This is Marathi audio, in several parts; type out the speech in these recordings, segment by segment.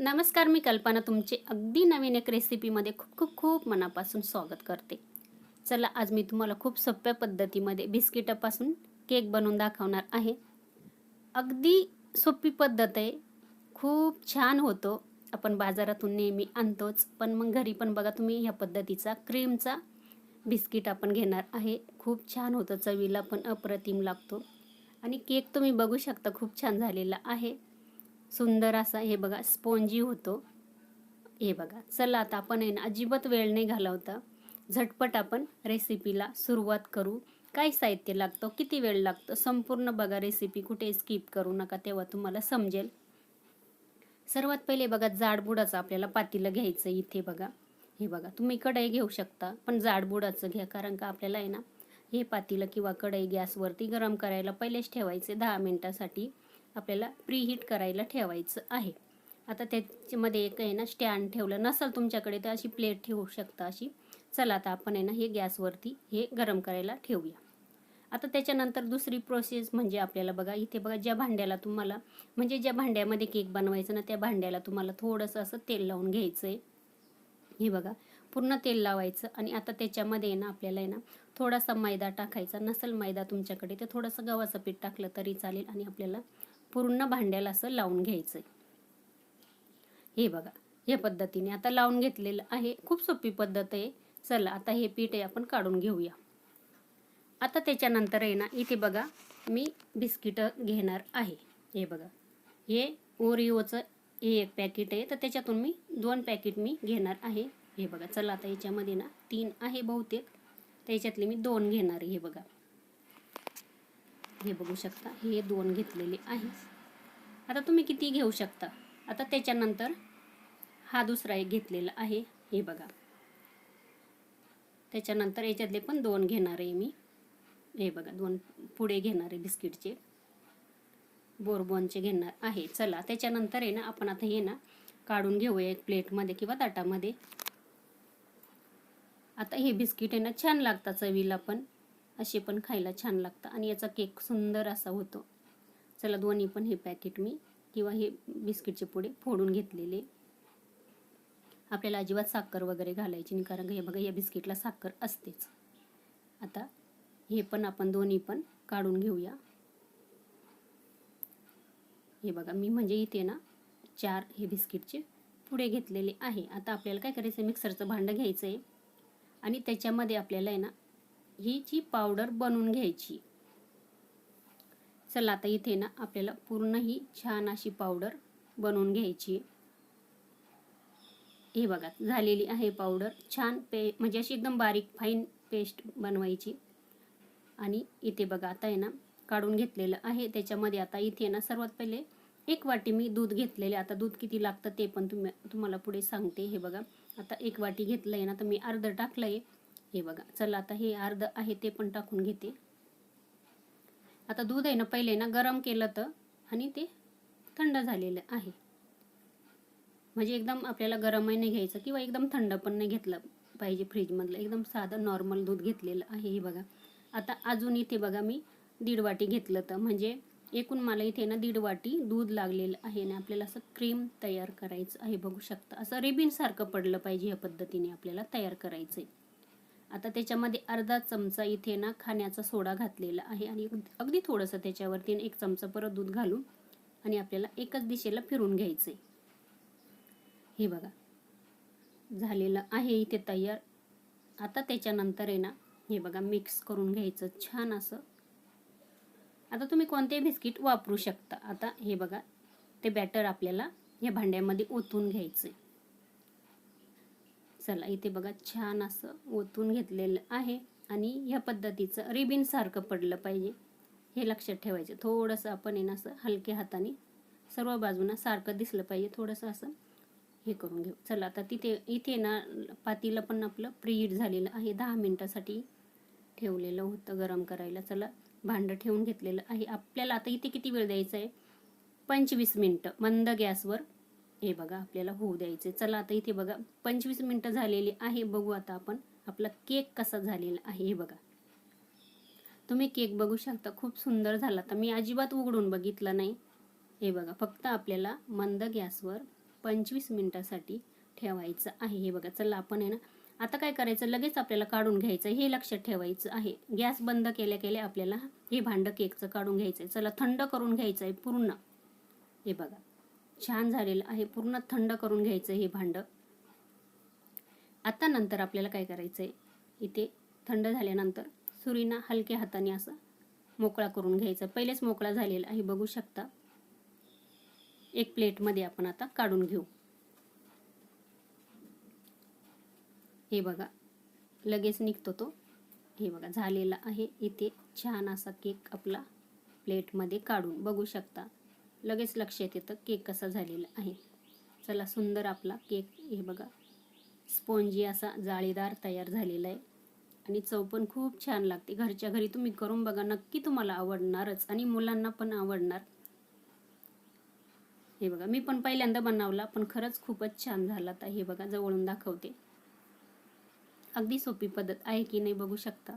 नमस्कार मी कल्पना. तुमचे अगदी नवीन एक रेसिपीमध्ये खूप खूप खूप मनापासून स्वागत करते. चला आज मी तुम्हाला खूप सोप्या पद्धतीमध्ये बिस्किटापासून केक बनवून दाखवणार आहे. अगदी सोपी पद्धत आहे. खूप छान होतो. आपण बाजारातून नेहमी आणतोच. पण मग घरी पण बघा तुम्ही ह्या पद्धतीचा क्रीमचा बिस्किट आपण घेणार आहे. खूप छान होतं. चवीला पण अप्रतिम लागतो. आणि केक तुम्ही बघू शकता खूप छान झालेला आहे. सुंदर असा हे बघा स्पॉन्जी होतो. हे बघा चला आता आपण आहे ना अजिबात वेळ नाही घालवता. झटपट आपण रेसिपीला सुरुवात करू. काय साहित्य लागतं किती वेळ लागतो संपूर्ण बघा रेसिपी कुठे स्किप करू नका तेव्हा तुम्हाला समजेल. सर्वात पहिले बघा जाडबुडाचं आपल्याला पातीलं घ्यायचं इथे बघा. हे बघा तुम्ही कढई घेऊ शकता पण जाडबुडाचं घ्या कारण का आपल्याला आहे ना हे पातीलं किंवा कढई गॅसवरती गरम करायला पहिलेच ठेवायचे दहा मिनटासाठी. आपल्याला प्रीहीट करायला ठेवायचं आहे. आता त्याच्यामध्ये एक आहे ना स्टँड ठेवलं नसेल तुमच्याकडे तर अशी प्लेट ठेवू शकता अशी. चला आता आपण आहे ना हे गॅसवरती हे गरम करायला ठेवूया. आता त्याच्यानंतर दुसरी प्रोसेस म्हणजे आपल्याला बघा इथे बघा ज्या भांड्याला तुम्हाला म्हणजे ज्या भांड्यामध्ये केक बनवायचं ना त्या भांड्याला तुम्हाला थोडंसं असं तेल लावून घ्यायचं आहे हे बघा पूर्ण तेल लावायचं आणि आता त्याच्यामध्ये ना आपल्याला आहे ना थोडासा मैदा टाकायचा. नसेल मैदा तुमच्याकडे तर थोडंसं गव्हाचं पीठ टाकलं तरी चालेल आणि आपल्याला पूर्ण भांड्याला असं लावून घ्यायचं हे बघा या पद्धतीने आता लावून घेतलेलं आहे. खूप सोपी पद्धत आहे. चला आता हे पीठ आहे आपण काढून घेऊया. आता त्याच्यानंतर आहे ना इथे बघा मी बिस्किटं घेणार आहे. हे बघा हे ओरिओचं हे एक पॅकेट आहे. तर त्याच्यातून मी दोन पॅकेट मी घेणार आहे. हे बघा चला आता याच्यामध्ये ना तीन आहे बहुतेक. त्याच्यातले मी दोन घेणार आहे हे बघा. हे बघू शकता. हे दोन घेतलेले आहे. आता तुम्ही किती घेऊ शकता? आता त्याच्यानंतर हा दुसरा एक घेतलेला आहे. हे बघा. त्याच्यानंतर याच्यातले पण दोन घेणार आहे मी. हे बघा दोन पुढे घेणार आहे बिस्किटचे. बोरबॉनचे घेणार आहे. चला त्याच्यानंतर आहे ना आपण आता हे ना काढून घेऊया एक प्लेटमध्ये किंवा ताटामध्ये. आता हे बिस्किट आहे ना छान लागतात चवीला पण. असे पण खायला छान लागतं. आणि याचा केक सुंदर असा होतो. चला दोन्ही पण हे पॅकेट मी किंवा हे बिस्किटचे पुढे फोडून घेतलेले. आपल्याला अजिबात साखर वगैरे घालायची नाही कारण हे बघा या बिस्किटला साखर असतेच. आता हे पण आपण दोन्ही पण काढून घेऊया. हे बघा मी म्हणजे इथे ना चार हे बिस्किटचे पुढे घेतलेले आहे. आता आपल्याला काय करायचं मिक्सरचं भांडं घ्यायचं आहे आणि त्याच्यामध्ये आपल्याला आहे ना ही जी पावडर बनवून घ्यायची. चला आता इथे ना आपल्याला पूर्ण ही छान अशी पावडर बनवून घ्यायची. हे बघा झालेली आहे पावडर छान पे म्हणजे अशी एकदम बारीक फाईन पेस्ट बनवायची. आणि इथे बघा आता आहे ना काढून घेतलेलं आहे. त्याच्यामध्ये आता इथे ना सर्वात पहिले एक वाटी मी दूध घेतलेले आता दूध किती लागतं ते पण तुम्ही तुम्हाला पुढे सांगते. हे बघा आता एक वाटी घेतलं आहे ना तर मी अर्धं टाकलं आहे हे बघा. चला आता हे अर्ध आहे ते पण टाकून घेते. आता दूध आहे ना पहिले ना गरम केलं तर आणि ते थंड झालेलं आहे. म्हणजे एकदम आपल्याला गरमही नाही घ्यायचं किंवा एकदम थंड पण नाही घेतलं पाहिजे फ्रीजमधलं एकदम साधं नॉर्मल दूध घेतलेलं आहे हे बघा. आता अजून इथे बघा मी दीड वाटी घेतलं तर. म्हणजे एकूण मला इथे ना दीड वाटी दूध लागलेलं आहे आणि आपल्याला असं क्रीम तयार करायचं आहे. बघू शकता. असं रिबिनसारखं पडलं पाहिजे या पद्धतीने आपल्याला तयार करायचं आहे आता त्याच्यामध्ये अर्धा चमचा इथे ना खाण्याचा सोडा घातलेला आहे आणि अगदी थोडंसं त्याच्यावरती एक चमचा परत दूध घालून आणि आपल्याला एकच दिशेला फिरून घ्यायचं आहे हे बघा. झालेलं आहे इथे तयार. आता त्याच्यानंतर आहे ना हे बघा मिक्स करून घ्यायचं छान असं. आता तुम्ही कोणते बिस्किट वापरू शकता. आता हे बघा ते बॅटर आपल्याला या भांड्यामध्ये ओतून घ्यायचं आहे चला इथे बघा छान असं ओतून घेतलेलं आहे. आणि ह्या पद्धतीचं रिबिनसारखं पडलं पाहिजे. हे लक्षात ठेवायचं. थोडंसं आपण आहे ना असं हलक्या हाताने सर्व बाजूनं सारखं दिसलं पाहिजे. थोडंसं असं हे करून घेऊ. चला आता तिथे इथे ना पातीला पण आपलं प्रीहीट झालेलं आहे. दहा मिनटासाठी ठेवलेलं होतं गरम करायला. चला भांडं ठेवून घेतलेलं आहे. आपल्याला आता इथे किती वेळ द्यायचा आहे? पंचवीस मिनटं. मंद गॅसवर हे बघा आपल्याला होऊ द्यायचे चला आता इथे बघा पंचवीस मिनटं झालेली आहे. बघू आता आपण आपला केक कसा झालेला आहे. हे बघा. तुम्ही केक बघू शकता खूप सुंदर झाला. तर मी अजिबात उघडून बघितलं नाही. हे बघा फक्त आपल्याला मंद गॅसवर पंचवीस मिनटासाठी ठेवायचं आहे. हे बघा चला आपण आहे ना आता काय करायचं? लगेच आपल्याला काढून घ्यायचं. हे लक्षात ठेवायचं आहे. गॅस बंद केल्या केल्या आपल्याला हे भांडं केकचं काढून घ्यायचं आहे चला थंड करून घ्यायचं आहे पूर्ण. हे बघा. छान झालेलं आहे. पूर्ण थंड करून घ्यायचं हे भांडं. आता नंतर आपल्याला काय करायचं आहे इथे थंड झाल्यानंतर सुरीना हलक्या हाताने असं मोकळा करून घ्यायचा. पहिलेच मोकळा झालेला आहे बघू शकता. एक प्लेटमध्ये आपण आता काढून घेऊ. हे बघा लगेच निघतो तो. हे बघा झालेला आहे. इथे छान असा केक आपला प्लेटमध्ये काढून. बघू शकता. लगेच लक्षात येतं. केक कसा झालेला आहे? चला सुंदर आपला केक हे बघा. स्पॉन्जी असा जाळीदार तयार झालेला आहे. आणि चव पण खूप छान लागते. घरच्या घरी तुम्ही करून बघा. नक्की तुम्हाला आवडणारच आणि मुलांना पण आवडणार. हे बघा. मी पण पहिल्यांदा बनवला पण खरंच खूपच छान झाला आता. हे बघा जवळून दाखवते. अगदी सोपी पद्धत आहे की नाही बघू शकता?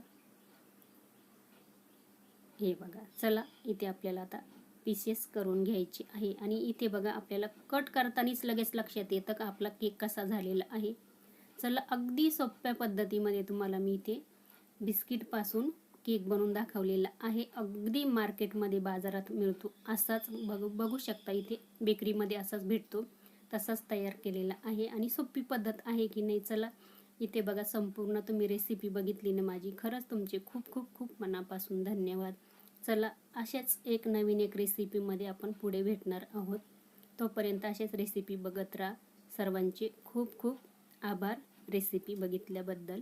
हे बघा. चला इथे आपल्याला आता पीसेस करून घ्यायचे आहे. आणि इथे बघा आपल्याला कट करतानाच लगेच लक्षात येतं का आपला केक कसा झालेला आहे. चला अगदी सोप्या पद्धतीमध्ये तुम्हाला मी इथे बिस्किटपासून केक बनवून दाखवलेला आहे. अगदी मार्केटमध्ये बाजारात मिळतो. असाच बघू बघू शकता इथे बेकरीमध्ये असाच भेटतो. तसाच तयार केलेला आहे. आणि सोपी पद्धत आहे की नाही चला. इथे बघा संपूर्ण तुम्ही रेसिपी बघितली ना माझी. खरंच तुमचे खूप खूप खूप मनापासून धन्यवाद. चला अशाच एक नवीन एक रेसिपीमध्ये आपण पुढे भेटणार आहोत. तोपर्यंत अशाच रेसिपी बघत राहा. सर्वांचे खूप खूप आभार रेसिपी बघितल्याबद्दल.